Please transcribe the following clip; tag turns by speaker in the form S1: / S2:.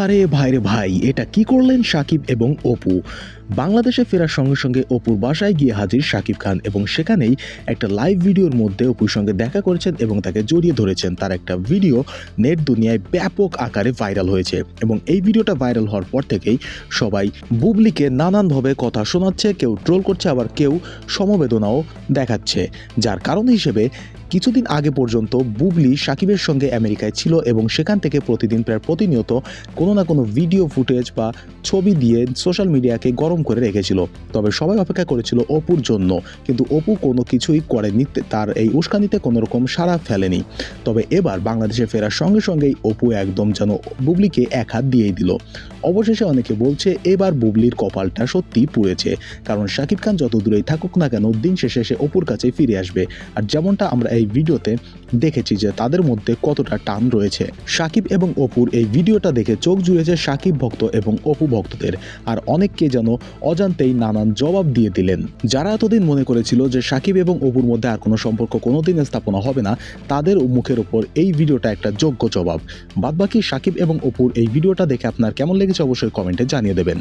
S1: আরে ভাই রে ভাই, এটা কি করলেন সাকিব এবং অপু? বাংলাদেশে ফেরার সঙ্গে সঙ্গে অপুর বাসায় গিয়ে হাজির সাকিব খান এবং সেখানেই একটা লাইভ ভিডিওর মধ্যে অপুর সঙ্গে দেখা করেছেন এবং তাকে জড়িয়ে ধরেছেন। তার একটা ভিডিও নেট দুনিয়ায় ব্যাপক আকারে ভাইরাল হয়েছে এবং এই ভিডিওটা ভাইরাল হওয়ার পর থেকেই সবাই বুবলিকে নানানভাবে কথা শোনাচ্ছে, কেউ ট্রোল করছে, আবার কেউ সমবেদনাও দেখাচ্ছে। যার কারণ হিসেবে কিছুদিন আগে পর্যন্ত বুবলি সাকিবের সঙ্গে আমেরিকায় ছিল এবং সেখান থেকে প্রতিদিন প্রায় প্রতিনিয়ত কোনো না কোনো ভিডিও ফুটেজ বা ছবি দিয়ে সোশ্যাল মিডিয়াকে গরম করে রেখেছিল। তবে সবাই অপেক্ষা করেছিল অপুর জন্য। কিন্তু অপু কোনো কিছুই করেনি, তার এই উস্কানিতে কোনো রকম সাড়া ফেলেনি। তবে এবার বাংলাদেশে ফেরার সঙ্গে সঙ্গেই অপু একদম যেন বুবলিকে এক হাত দিয়েই দিল। অবশেষে অনেকে বলছে, এবার বুবলির কপালটা সত্যি পুড়েছে। কারণ শাকিব খান যত দূরেই থাকুক না কেন, দিন শেষে সে অপুর কাছে ফিরে আসবে। আর যেমনটা আমরা এই ভিডিওতে দেখেছি যে তাদের মধ্যে কতটা টান রয়েছে। সাকিব এবং অপুর এই ভিডিওটা দেখে চোখ জুড়েছে সাকিব ভক্ত এবং অপু ভক্তদের। আর অনেককে যেন অজান্তেই নানান জবাব দিয়ে দিলেন। যারা এতদিন মনে করেছিল যে সাকিব এবং অপুর মধ্যে আর কোনো সম্পর্ক কোনোদিন স্থাপনা হবে না, তাদের মুখের ওপর এই ভিডিওটা একটা যোগ্য জবাব। বাদবাকি সাকিব এবং অপুর এই ভিডিওটা দেখে আপনার কেমন লেগেছে অবশ্যই কমেন্টে জানিয়ে দেবেন।